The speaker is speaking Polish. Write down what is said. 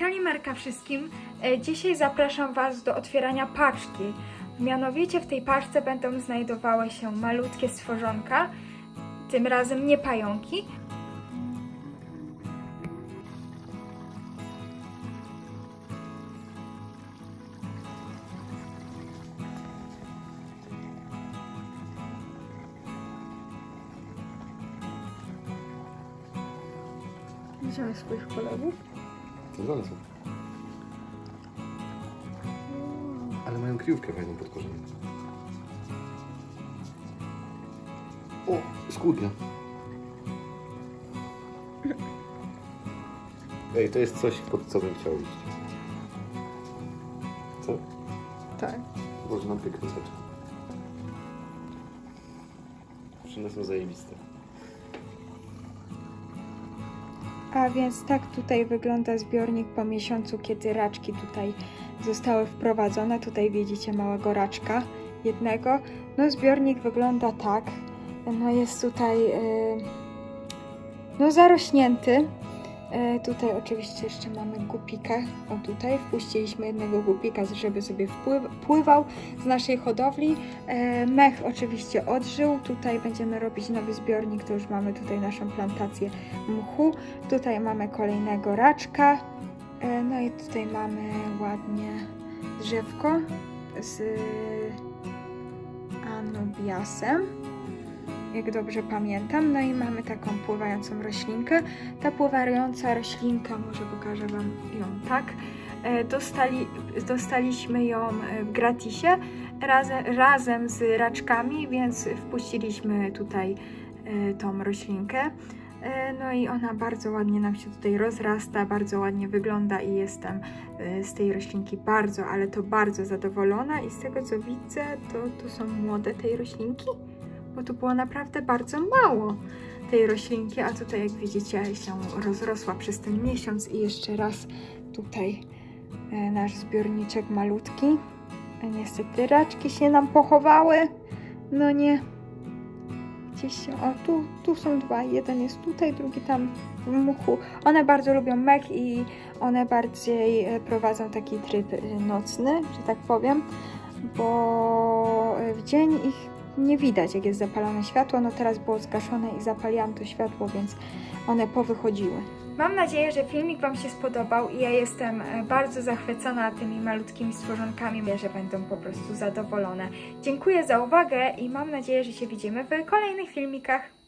Kalimerka wszystkim. E, Dzisiaj zapraszam Was do otwierania paczki. Mianowicie w tej paczce będą znajdowały się malutkie stworzonka, tym razem nie pająki. Widziałeś swoich kolegów? Za co? Ale mają kryjówkę fajną pod korzeniem. O, skłódnia. Ej, to jest coś, pod co bym chciał iść. Co? Tak. Boże, mam piękne rzeczy. One są zajebiste. A więc tak tutaj wygląda zbiornik po miesiącu, kiedy raczki tutaj zostały wprowadzone. Tutaj widzicie małego raczka jednego. No zbiornik wygląda tak. No jest tutaj yy, no zarośnięty. Yy, tutaj oczywiście jeszcze mamy gupika. O tutaj wpuściliśmy jednego gupika, żeby sobie wpływ, pływał z naszej hodowli. Yy, mech oczywiście odżył. Tutaj będziemy robić nowy zbiornik. To już mamy tutaj naszą plantację mchu. Tutaj mamy kolejnego raczka. E, No i tutaj mamy ładnie drzewko z anubiasem, jak dobrze pamiętam. No i mamy taką pływającą roślinkę. Ta pływająca roślinka, może pokażę Wam ją tak. E, Dostali, dostaliśmy ją e, w gratisie razem, razem z raczkami, więc wpuściliśmy tutaj e, tą roślinkę. No i ona bardzo ładnie nam się tutaj rozrasta, bardzo ładnie wygląda i jestem z tej roślinki bardzo, ale to bardzo zadowolona i z tego co widzę, to, to są młode tej roślinki, bo tu było naprawdę bardzo mało tej roślinki, a tutaj jak widzicie się rozrosła przez ten miesiąc i jeszcze raz tutaj e, nasz zbiorniczek malutki. E, Niestety raczki się nam pochowały, no nie, gdzieś się, o tu, tu są dwa, jeden jest tutaj, drugi tam w muchu. One bardzo lubią mek i one bardziej e, prowadzą taki tryb nocny, że tak powiem, bo w dzień ich nie widać, jak jest zapalone światło. No teraz było zgaszone i zapaliłam to światło, więc one powychodziły. Mam nadzieję, że filmik Wam się spodobał i ja jestem e, bardzo zachwycona tymi malutkimi stworzonkami, że będą po prostu zadowolone. Dziękuję za uwagę i mam nadzieję, że się widzimy w kolejnych filmikach.